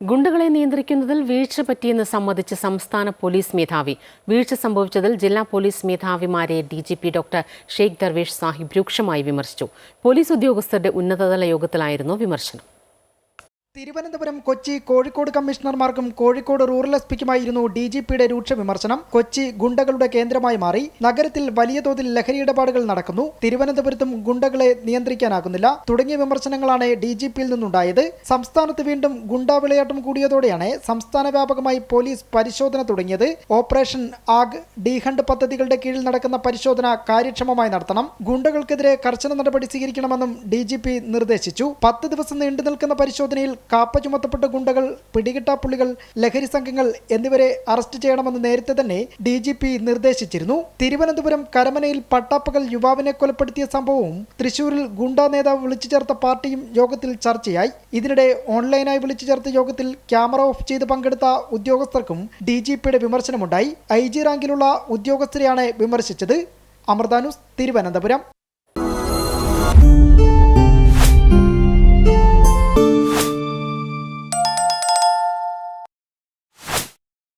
ഗുണ്ടകളെ നിയന്ത്രിക്കുന്നതിൽ വീഴ്ച പറ്റിയെന്ന് സമ്മതിച്ച് സംസ്ഥാന പോലീസ് മേധാവി. വീഴ്ച സംഭവിച്ചതിൽ ജില്ലാ police മേധാവിമാരെ D G P doctor Sheikh Darvesh Sahib രൂക്ഷമായി വിമർശിച്ചു. പോലീസ് ഉദ്യോഗസ്ഥരുടെ ഉന്നതതല യോഗത്തിലായിരുന്നു വിമർശനം. തിരുവനന്തപുരം കൊച്ചി കോഴിക്കോട് കമ്മീഷണർമാർക്കും കോഴിക്കോട് റൂറൽ എസ് പിക്കുമായിരുന്നു ഡി ജി പിയുടെ രൂക്ഷ വിമർശനം. കൊച്ചി ഗുണ്ടകളുടെ കേന്ദ്രമായി മാറി. നഗരത്തിൽ വലിയ തോതിൽ ലഹരി ഇടപാടുകൾ നടക്കുന്നു. തിരുവനന്തപുരത്തും ഗുണ്ടകളെ നിയന്ത്രിക്കാനാകുന്നില്ല. തുടങ്ങിയ വിമർശനങ്ങളാണ് ഡി ജി പിയിൽ നിന്നുണ്ടായത്. സംസ്ഥാനത്ത് വീണ്ടും ഗുണ്ടാ വിളയാട്ടം കൂടിയതോടെയാണ് സംസ്ഥാന വ്യാപകമായി പോലീസ് പരിശോധന തുടങ്ങിയത്. ഓപ്പറേഷൻ ആഗ് ഡി ഹണ്ട് പദ്ധതികളുടെ കീഴിൽ നടക്കുന്ന പരിശോധന കാര്യക്ഷമമായി നടത്തണം. ഗുണ്ടകൾക്കെതിരെ കർശന നടപടി സ്വീകരിക്കണമെന്നും ഡി ജി പി നിർദ്ദേശിച്ചു. പത്ത് ദിവസം നീണ്ടു നിൽക്കുന്ന പരിശോധനയിൽ കാപ്പ ചുമത്തപ്പെട്ട ഗുണ്ടകൾ പിടികിട്ടാപ്പുള്ളികൾ ലഹരി സംഘങ്ങൾ എന്നിവരെ അറസ്റ്റ് ചെയ്യണമെന്ന് നേരത്തെ തന്നെ ഡി ജി പി നിർദ്ദേശിച്ചിരുന്നു. തിരുവനന്തപുരം കരമനയിൽ പട്ടാപ്പകൽ യുവാവിനെ കൊലപ്പെടുത്തിയ സംഭവവും തൃശൂരിൽ ഗുണ്ടാ നേതാവ് വിളിച്ചു ചേർത്ത പാർട്ടിയും യോഗത്തിൽ ചർച്ചയായി. ഇതിനിടെ ഓൺലൈനായി വിളിച്ചു ചേർത്ത യോഗത്തിൽ ക്യാമറ ഓഫ് ചെയ്ത് പങ്കെടുത്ത ഉദ്യോഗസ്ഥർക്കും ഡി ജി പിയുടെ വിമർശനമുണ്ടായി. ഐ ജി റാങ്കിലുള്ള ഉദ്യോഗസ്ഥരെയാണ് വിമർശിച്ചത്. അമൃതാനുസ് തിരുവനന്തപുരം.